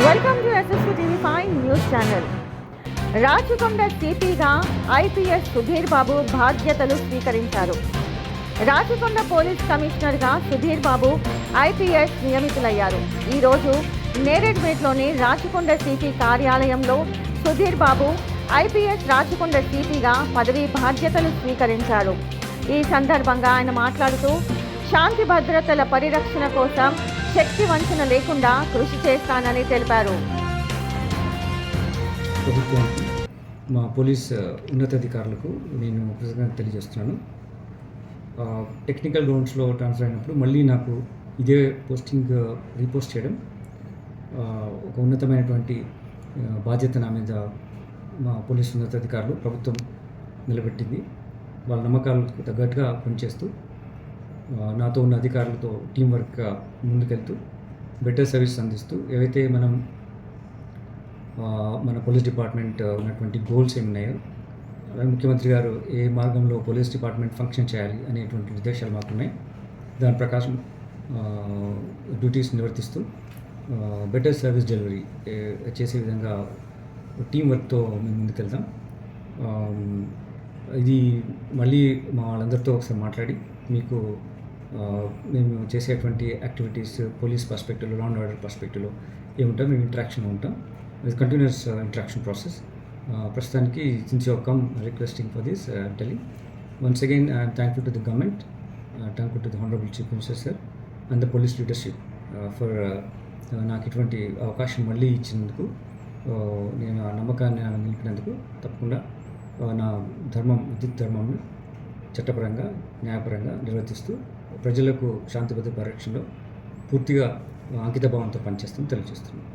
Welcome to SSP TV five news channel Rachakonda సిపిగా IPS Sudheer Babu బాధ్యతలు స్వీకరించారు. Rachakonda police కమిషనర్గా Sudheer Babu IPS నియమితులయ్యారు. ఈరోజు నేరేడ్మేట్లోని రాచకొండ సిపి కార్యాలయంలో సుధీర్ బాబు ఐపీఎస్ రాచకొండ సిపిగా పదవీ బాధ్యతలు స్వీకరించారు. ఈ సందర్భంగా ఆయన మాట్లాడుతూ శాంతి భద్రతల పరిరక్షణ కోసం శక్తి వంచన లేకుండా కృషి చేస్తానని తెలిపారు. మా పోలీస్ ఉన్నతాధికారులకు నేను కృతజ్ఞత తెలియజేస్తున్నాను. టెక్నికల్ గ్రౌండ్స్లో ట్రాన్స్ఫర్ అయినప్పుడు మళ్ళీ నాకు ఇదే పోస్టింగ్ రీపోస్ట్ చేయడం ఒక ఉన్నతమైనటువంటి బాధ్యత నా మీద మా పోలీస్ ఉన్నతాధికారులు ప్రభుత్వం నిలబెట్టింది. వాళ్ళ నమ్మకాలకు తగ్గట్టుగా పనిచేస్తూ నాతో ఉన్న అధికారులతో టీం వర్క్ ముందుకెళ్తూ బెటర్ సర్వీస్ అందిస్తూ ఏవైతే మనం మన పోలీస్ డిపార్ట్మెంట్ ఉన్నటువంటి గోల్స్ ఏమి ఉన్నాయో అలాగే ముఖ్యమంత్రి గారు ఏ మార్గంలో పోలీస్ డిపార్ట్మెంట్ ఫంక్షన్ చేయాలి అనేటువంటి నిర్దేశాలు మాకున్నాయి. దాని ప్రకారం డ్యూటీస్ నిర్వర్తిస్తూ బెటర్ సర్వీస్ డెలివరీ చేసే విధంగా టీం వర్క్తో మేము ముందుకెళ్తాం. ఇది మళ్ళీ మా వాళ్ళందరితో ఒకసారి మాట్లాడి మీకు మేము చేసేటువంటి యాక్టివిటీస్ పోలీస్ పర్స్పెక్టివ్లో లాండ్ ఆర్డర్ పర్స్పెక్టివ్లో ఏముంటాం మేము ఇంటరాక్షన్ ఉంటాం. ఇది కంటిన్యూస్ ఇంటరాక్షన్ ప్రాసెస్ ప్రస్తుతానికి since you come requesting for this telling once again I'm thankful to the government thankful to the honourable chief minister sir and the police leadership for నాకు ఇటువంటి అవకాశం మళ్ళీ ఇచ్చినందుకు నేను ఆ నమ్మకాన్ని నిలిపినందుకు తప్పకుండా నా ధర్మం విద్యుత్ ధర్మంను చట్టపరంగా న్యాయపరంగా నిర్వర్తిస్తూ ప్రజలకు శాంతి భద్రత పరిరక్షణలో పూర్తిగా అంకితభావంతో పనిచేస్తుందని తెలియజేస్తున్నాం.